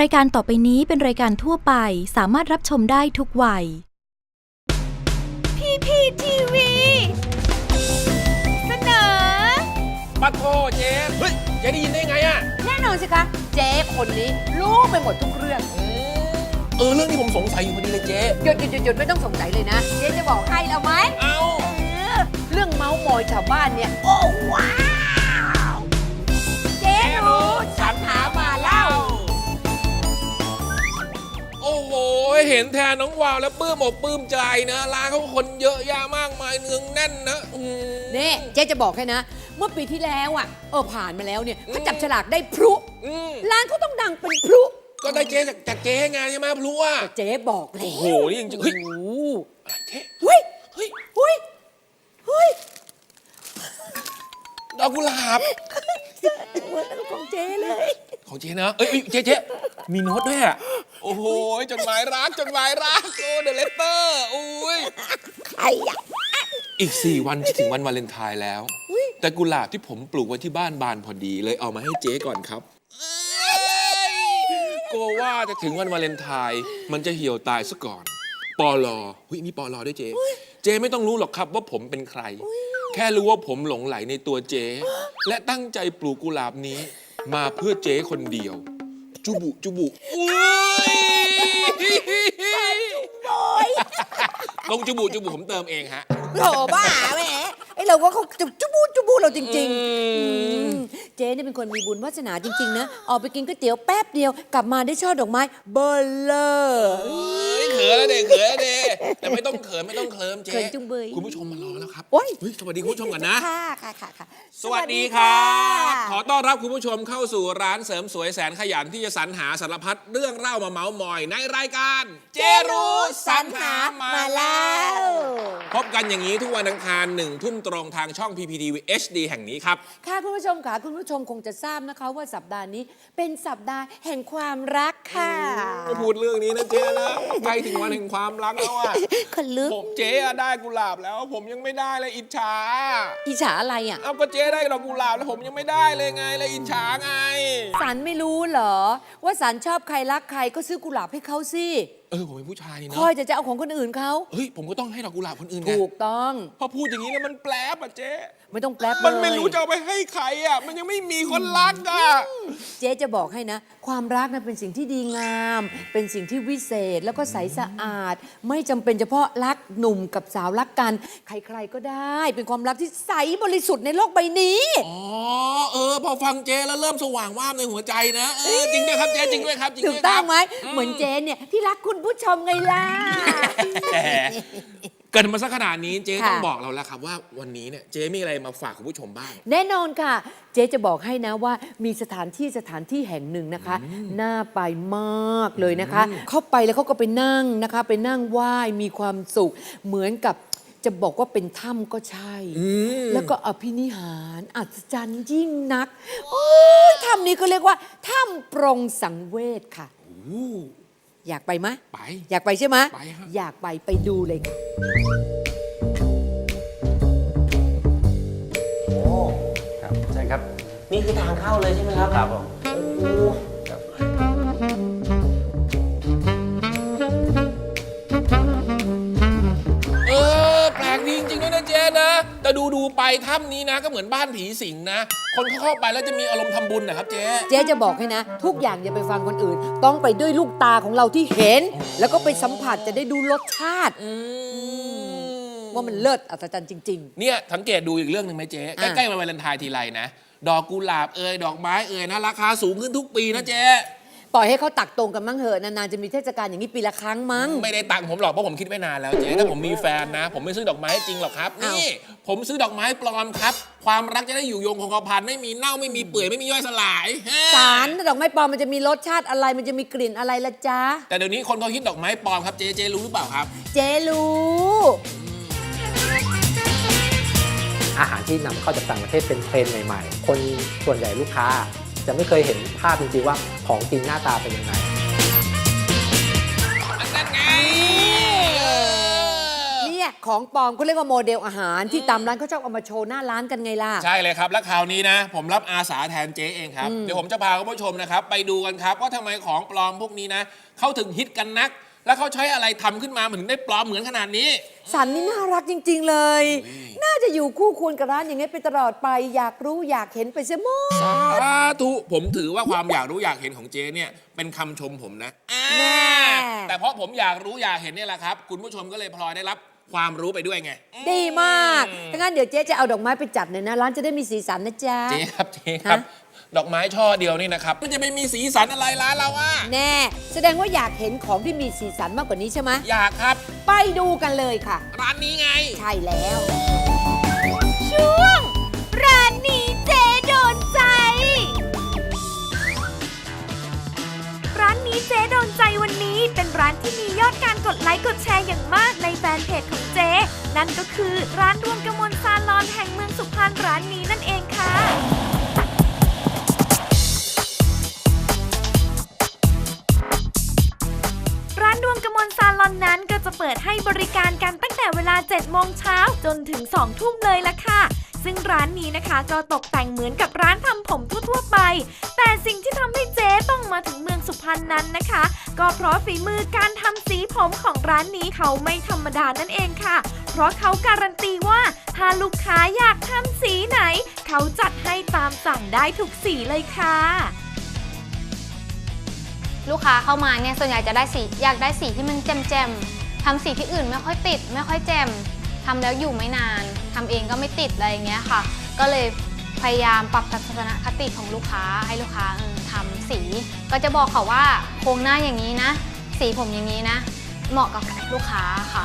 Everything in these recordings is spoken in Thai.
รายการต่อไปนี้เป็นรายการทั่วไปสามารถรับชมได้ทุกวัย พีพีทีวีเสนอปัดโทเจ๊เฮ้ยเจ๊ได้ยินได้ไงอะแน่นอนสิคะ เจ๊คนนี้รู้ไปหมดทุกเรื่อง เออเรื่องนี้ผมสงสัยอยู่พอดีเลยเจ๊หยุดหยุดหยุดหยุดไม่ต้องสงสัยเลยนะ เจ๊จะบอกให้แล้วไหมเอ้าเออเรื่องเมาส์มอยชาวบ้านเนี่ย โอ้ว้าว เห็นแทนน้องวาวแล้วปลื้มอกปลื้มใจนะร้านเขาคนเยอะแยะมากมายเนืองแน่นนะอืม นี่เจ๊จะบอกให้นะ เมื่อปีที่แล้วอะเออผ่านมาแล้วเนี่ยเขาจับฉลากได้พลุอืม ร้านเขาต้องดังเป็นพลุก็ได้เจ๊จากจากเจ๊ไงใช่ไหมพรู้ว่าเจ๊บอกแล้วโอ้โหนี่จริงๆเฮ้ย โอ้โหอะไรเจ๊เฮ้ยเฮ้ยเฮ้ยเฮ้ยดอกกุหลาบ เหมือนของเจ๊เลย ของเจ๊นะ เอ้ยเอ้ยเจ๊เจ๊มีโน้ตด้วยอะ โอ้โหจดหมายรักจดหมายรักโอ้เดลเลตเตอร์อุ้ยใครอะอีก 4 วันจะถึงวันวาเลนไทน์แล้ว แต่กุหลาบที่ผมปลูกไว้ที่บ้านบานพอดีเลยเอามาให้เจ๊ก่อนครับกลัวว่าจะถึงวันวาเลนไทน์มันจะเหี่ยวตายซะก่อนปอลอหุยมีปอลอด้วยเจ๊เจ๊ไม่ต้องรู้หรอกครับว่าผมเป็นใคร แค่รู้ว่าผมหลงไหลในตัวเจ๊และตั้งใจปลูกกุหลาบนี้ มาเพื่อเจ๊คนเดียว จุบุจุบุอุ้ย ลงจุบุจุบุผมเติมเองฮะโหบ้าแหมไอเราก็เขาจุบจุบูจุบูเราจริงอืมๆอืมเจ๊เนี่ยเป็นคนมีบุญวาสนาจริง ๆ นะ ออกไปกินก๋วยเตี๋ยวแป๊บเดียว กลับมาได้ช่อดอกไม้เบอร์เลอร์เฮ้ยเขินแล้วเด็กเขินแล้วเด็กแต่ไม่ต้องเขินไม่ต้องเคลิมเจ๊เขินจุงเบยคุณผู้ชมมารอแล้วครับโอ๊ย เฮ้ยสวัสดีคุณผู้ชมก่อนนะ ค่ะค่ะค่ะค่ะ สวัสดีครับ ขอต้อนรับคุณผู้ชมเข้าสู่ร้านเสริมสวยแสนขยันที่จะสรรหาสารพัดเรื่องเล่ามาเมาส์มอยในรายการ เจรู้สรรหามาเล่าพบกันอย่างนี้ทุกวันอังคารหนึ่งทุ่มตรงทางช่อง PPTV HD แห่งนี้ครับ ค่ะคุณผู้ชมค่ะคุณผู้ชมคงจะทราบนะคะว่าสัปดาห์นี้เป็นสัปดาห์แห่งความรักค่ะไม่พูดเรื่องนี้นะเจ๊นะใกล้ถึงวันแห่งความรักแล้วอะคนลึกผมเจ๊อะได้กุหลาบแล้ว ผมยังไม่ได้เลยอิจฉาอิจฉาอะไรอะเอาก็เจ๊ได้ดอกกุหลาบแล้วผมยังไม่ได้เลยไงเลยอิจฉาไงสันไม่รู้เหรอ ว่าสันชอบใครรักใครก็ซื้อกุหลาบให้เขาสิ เออผมเป็นผู้ชายนี่คเนาะอยจะจะเอาของคนอื่นเขา เฮ้ย ผมก็ต้องให้ดอกกุหลาบคนอื่นไงถูกต้อง พอพูดอย่างนี้แล้วมันแปลบอะเจ๊ ไม่ต้องแกลบมันไม่เลยรู้จะเอาไปให้ใครอะ มันยังไม่มีคนรักอะ เจ๊จะบอกให้นะ ความรักนะเป็นสิ่งที่ดีงาม เป็นสิ่งที่วิเศษแล้วก็ใสสะอาด ไม่จำเป็นเฉพาะรักหนุ่มกับสาวรักกัน ใครๆก็ได้ เป็นความรักที่ใสบริสุทธิ์ในโลกใบนี้ อ๋อ เออ พอฟังเจ๊แล้วเริ่มสว่างว่าบในหัวใจนะ เออ จริงด้วยครับเจ๊จริงด้วยครับจริงถูด้กวยคต้รัอบงไหมเหมือนเจ๊เนี่ยที่รักคุณผู้ชมไงล่ะแหมเกิดมาสักขนาดนี้เจ๊ค่ะต้องบอกเราแล้วครับว่าวันนี้เนี่ยเจ๊มีอะไรมาฝากคุณผู้ชมบ้าง แน่นอนค่ะ เจ๊จะบอกให้นะว่ามีสถานที่สถานที่แห่งหนึ่งนะคะ น่าไปมากเลยนะคะ เข้าไปแล้วเขาก็ไปนั่งนะคะ ไปนั่งไหว้มีความสุข เหมือนกับจะบอกว่าเป็นถ้ำก็ใช่ ม แล้วก็อภินิหารอัศจรรย์ยิ่งนักโอ้ยถ้ำนี้ก็เรียกว่าถ้ำปรงสังเวชค่ะ อู้ อยากไปไหมไป อยากไปใช่ไหมไปฮะ อยากไปไปดูเลยค่ะโอ้ครับใช่ครับ นี่คือทางเข้าเลยใช่ไหมครับครับผม โอ้ครั ดีจริงๆด้วยนะเจ๊นะ แต่ดูดูๆไปถ้ำนี้นะ ก็เหมือนบ้านผีสิงนะ คนเข้าไปแล้วจะมีอารมณ์ทำบุญนะครับเจ๊เจ๊จะบอกให้นะ ทุกอย่างอย่าไปฟังคนอื่น ต้องไปด้วยลูกตาของเราที่เห็น แล้วก็ไปสัมผัสจะได้ดูรสชาติอืมว่ามันเลิศอัศจรรย์จริง เนี่ยสังเกตดูอีกเรื่องหนึ่งไหมเจ๊อะ ใกล้ๆวันวาเลนไทน์ทีไรนะ ดอกกุหลาบเอ่ยดอกไม้เอ่ยนะราคาสูงขึ้นทุกปีนะเจ๊ๆ ปล่อยให้เขาตักตรงกันมั้งเหอะนานๆจะมีเทศกาลอย่างนี้ปีละครั้งมั้ง ไม่ได้ตังค์ผมหรอกเพราะผมคิดไว้นานแล้วเจ๊ถ้าผมมีแฟนนะ ผมไม่ซื้อดอกไม้ให้จริงหรอกครับ อ้าว นี่ ผมซื้อดอกไม้ปลอมครับ ความรักจะได้อยู่ยงคงกระพันไม่มีเน่าไม่มีเปื่อยไม่มีย่อยสลายสารดอกไม้ปลอมมันจะมีรสชาติอะไรมันจะมีกลิ่นอะไรละจ๊ะ แต่เดี๋ยวนี้คนเขาฮิตดอกไม้ปลอมครับเจ๊เจ๊รู้หรือเปล่าครับ เจ๊รู้ อาหารที่นำเข้าจากต่างประเทศเป็นเทรนด์ใหม่ ๆ คนส่วนใหญ่ลูกค้า จะไม่เคยเห็นภาพจริงๆว่าของจริงหน้าตาเป็นยังไงอันนั้นไงเนี่ยของปลอมเขาเรียกว่าโมเดลอาหารที่ตามร้านเขาชอบเอามาโชว์หน้าร้านกันไงล่ะ ใช่เลยครับ และคราวนี้นะ ผมรับอาสาแทนเจ๊เองครับ เดี๋ยวผมจะพาคุณผู้ชมนะครับ ไปดูกันครับว่าทำไมของปลอมพวกนี้นะ เขาถึงฮิตกันนัก แล้วเขาใช้อะไรทำขึ้นมามันถึงได้ปลอมเหมือนขนาดนี้ สันนี่น่ารักจริง ๆ เลย น่าจะอยู่คู่ควรกับร้านอย่างนี้ไปตลอดไป อยากรู้อยากเห็นไปเสียหมดสาธุผมถือว่าความอยากรู้อยากเห็นของเจ๊เนี่ยเป็นคำชมผมนะอ่าแน่แต่เพราะผมอยากรู้อยากเห็นเนี่ยแหละครับ คุณผู้ชมก็เลยพลอยได้รับความรู้ไปด้วยไง ดีมากถ้างั้นเดี๋ยวเจ๊จะเอาดอกไม้ไปจัดหน่อยนะ ร้านจะได้มีสีสันนะจ๊ะ เจ๊ครับ เจ๊ครับฮะ ดอกไม้ช่อเดียวนี่นะครับ มันจะไม่มีสีสันอะไรร้านเราอะ แน่ แสดงว่าอยากเห็นของที่มีสีสันมากกว่านี้ใช่ไหมอยากครับ ไปดูกันเลยค่ะ ร้านนี้ไง ใช่แล้ว ช่วง ร้านนี้เจ๊โดนใจ ร้านนี้เจ๊โดนใจวันนี้ เป็นร้านที่มียอดการกดไลค์กดแชร์อย่างมากในแฟนเพจของเจ๊ นั่นก็คือร้านดวงกมลซาลอนแห่งเมืองสุพรรณร้านนี้นั่นเองค่ะ นั้นก็จะเปิดให้บริการกันตั้งแต่เวลา 7 โมงเช้าจนถึง 2 ทุ่มเลยละค่ะ ซึ่งร้านนี้นะคะก็ตกแต่งเหมือนกับร้านทำผมทั่วๆไป แต่สิ่งที่ทำให้เจ๊ต้องมาถึงเมืองสุพรรณนั้นนะคะ ก็เพราะฝีมือการทำสีผมของร้านนี้เขาไม่ธรรมดานั่นเองค่ะ เพราะเขาการันตีว่าถ้าลูกค้าอยากทำสีไหน เขาจัดให้ตามสั่งได้ทุกสีเลยค่ะ ลูกค้าเข้ามาเนี่ยส่วนใหญ่จะได้สีอยากได้สีที่มันแจ่มๆทำสีที่อื่นไม่ค่อยติด ไม่ค่อยแจ่มทำแล้วอยู่ไม่นานทำเองก็ไม่ติดอะไรอย่างเงี้ยค่ะ ก็เลยพยายามปรับทัศนคติของลูกค้าให้ลูกค้าเออทำสี ก็จะบอกเขาว่าโครงหน้าอย่างนี้นะ สีผมอย่างนี้นะ เหมาะกับลูกค้าค่ะ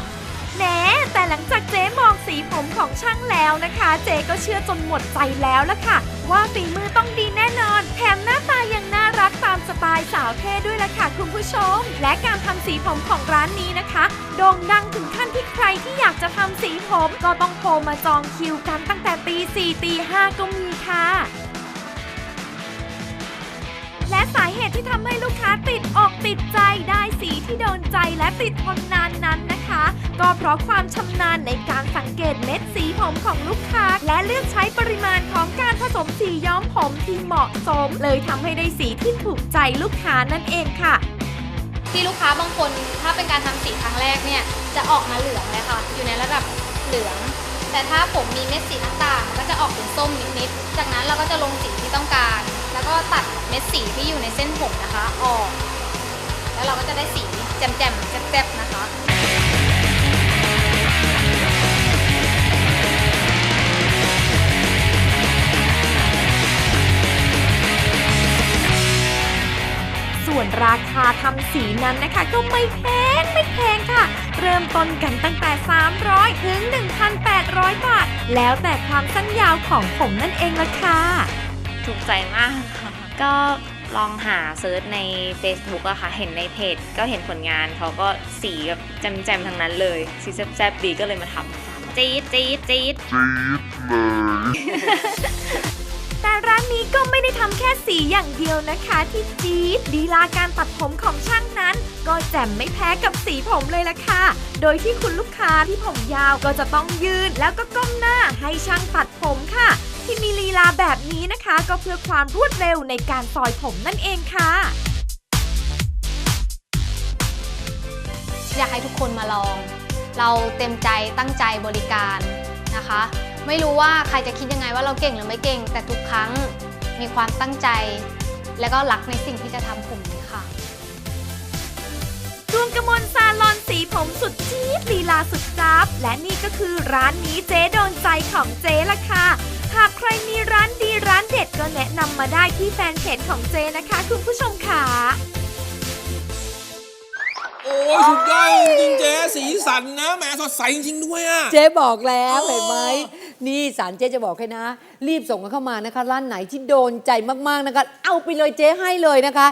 แหน่แต่หลังจากเจ๊มองสีผมของช่างแล้วนะคะ เจ๊ก็เชื่อจนหมดใจแล้วละค่ะ ว่าฝีมือต้องดีแน่นอน แถมหน้าตายังน่า รักตามสไตล์สาวเท่ด้วยล่ะค่ะคุณผู้ชม และการทำสีผมของร้านนี้นะคะโด่งดังถึงขั้นที่ใครที่อยากจะทำสีผมก็ต้องโทรมาจองคิวกันตั้งแต่ตีสี่ตีห้าก็มีค่ะและสาเหตุที่ทำให้ลูกค้าติดอกติดใจได้สีที่โดนใจและติดทนนานนั้นนะคะ ก็เพราะความชำนาญในการสังเกตเม็ดสีผมของลูกค้า และเลือกใช้ปริมาณของ สมสีย้อมผมที่เหมาะสม เลยทำให้ได้สีที่ถูกใจลูกค้านั่นเองค่ะ ที่ลูกค้าบางคนถ้าเป็นการทำสีครั้งแรกเนี่ยจะออกมาเหลืองเลยค่ะ อยู่ในระดับเหลือง แต่ถ้าผมมีเม็ดสีต่างๆก็จะออกเป็นส้มนิดๆจากนั้นเราก็จะลงสีที่ต้องการ แล้วก็ตัดเม็ดสีที่อยู่ในเส้นผมนะคะ ออก แล้วเราก็จะได้สีแจ่มๆแซ่บๆนะคะ ส่วนราคาทำสีนั้นนะคะ ก็ไม่แพงไม่แพงค่ะ เริ่มต้นกันตั้งแต่ 300 ถึง 1,800 บาท แล้วแต่ความสั้นยาวของผมนั่นเองละค่ะ ถูกใจมากค่ะก็ลองหาเซิร์ชใน Facebook อะค่ะ เห็นในเพจ ก็เห็นผลงานเขาก็สีแบบแจ่มๆทั้งนั้นเลย สีแซ่บๆดีก็เลยมาทำจี๊ดจี๊ดจี๊ด แต่ร้านนี้ก็ไม่ได้ทำแค่สีอย่างเดียวนะคะ ที่จี๊ดลีลาการตัดผมของช่างนั้น ก็แจ่มไม่แพ้กับสีผมเลยล่ะค่ะ โดยที่คุณลูกค้าที่ผมยาวก็จะต้องยืนแล้วก็ก้มหน้าให้ช่างตัดผมค่ะ ที่มีลีลาแบบนี้นะคะ ก็เพื่อความรวดเร็วในการซอยผมนั่นเองค่ะอยากให้ทุกคนมาลอง เราเต็มใจตั้งใจบริการนะคะ ไม่รู้ว่าใครจะคิดยังไงว่าเราเก่งหรือไม่เก่ง แต่ทุกครั้งมีความตั้งใจ และก็รักในสิ่งที่จะทำผมนี้ค่ะดวงกมลซาลอนสีผมสุดจี๊ดลีลาสุดจับและนี่ก็คือร้านนี้เจ๊โดนใจของเจ๊ละค่ะหากใครมีร้านดีร้านเด็ดก็แนะนำมาได้ที่แฟนเพจของเจ๊นะคะ คุณผู้ชมค่ะ โอ้ยสุดยอดจริงๆเจ๊สีสันนะแหมสดใสจริงๆด้วยอะเจ๊บอกแล้วอ๋อเห็นไหม นี่สารเจ๊จะบอกให้นะ รีบส่งกันเข้ามานะคะ ร้านไหนที่โดนใจมากๆนะคะ เอาไปเลยเจ๊ให้เลยนะคะ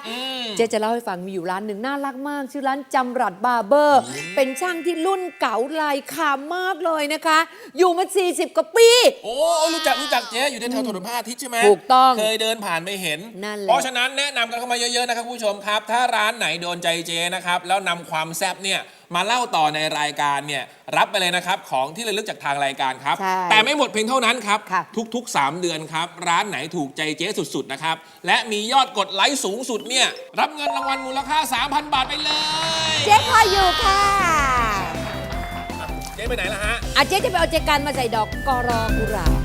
เจ๊จะเล่าให้ฟังมีอยู่ร้านหนึ่งน่ารักมาก ชื่อร้านจำรัดบาร์เบอร์ เป็นช่างที่รุ่นเก่าลายขามมากเลยนะคะ อยู่มา 40 กว่าปี โอ้ รู้จักรู้จักเจ๊อยู่ในแถวถนนพระอาทิตย์ใช่ไหมถูกต้องเคยเดินผ่านไปเห็น นั่นแหละ เพราะฉะนั้นแนะนำกันเข้ามาเยอะๆนะครับคุณผู้ชมครับ ถ้าร้านไหนโดนใจเจ๊นะครับแล้วนำความแซ่บเนี่ย มาเล่าต่อในรายการเนี่ยรับไปเลยนะครับของที่ระลึกจากทางรายการครับ ใช่แต่ไม่หมดเพียงเท่านั้นครับ ค่ะ ทุกๆ 3 เดือนครับ ร้านไหนถูกใจเจ๊สุดๆนะครับ และมียอดกดไลค์สูงสุดเนี่ยรับเงินรางวัลมูลค่า 3,000 บาทไปเลยเจ๊คอยอยู่ค่ะเจ๊ไปไหนล่ะฮะ อาเจ๊จะไปเอาใจกันมาใส่ดอกกอรอกุหลาบ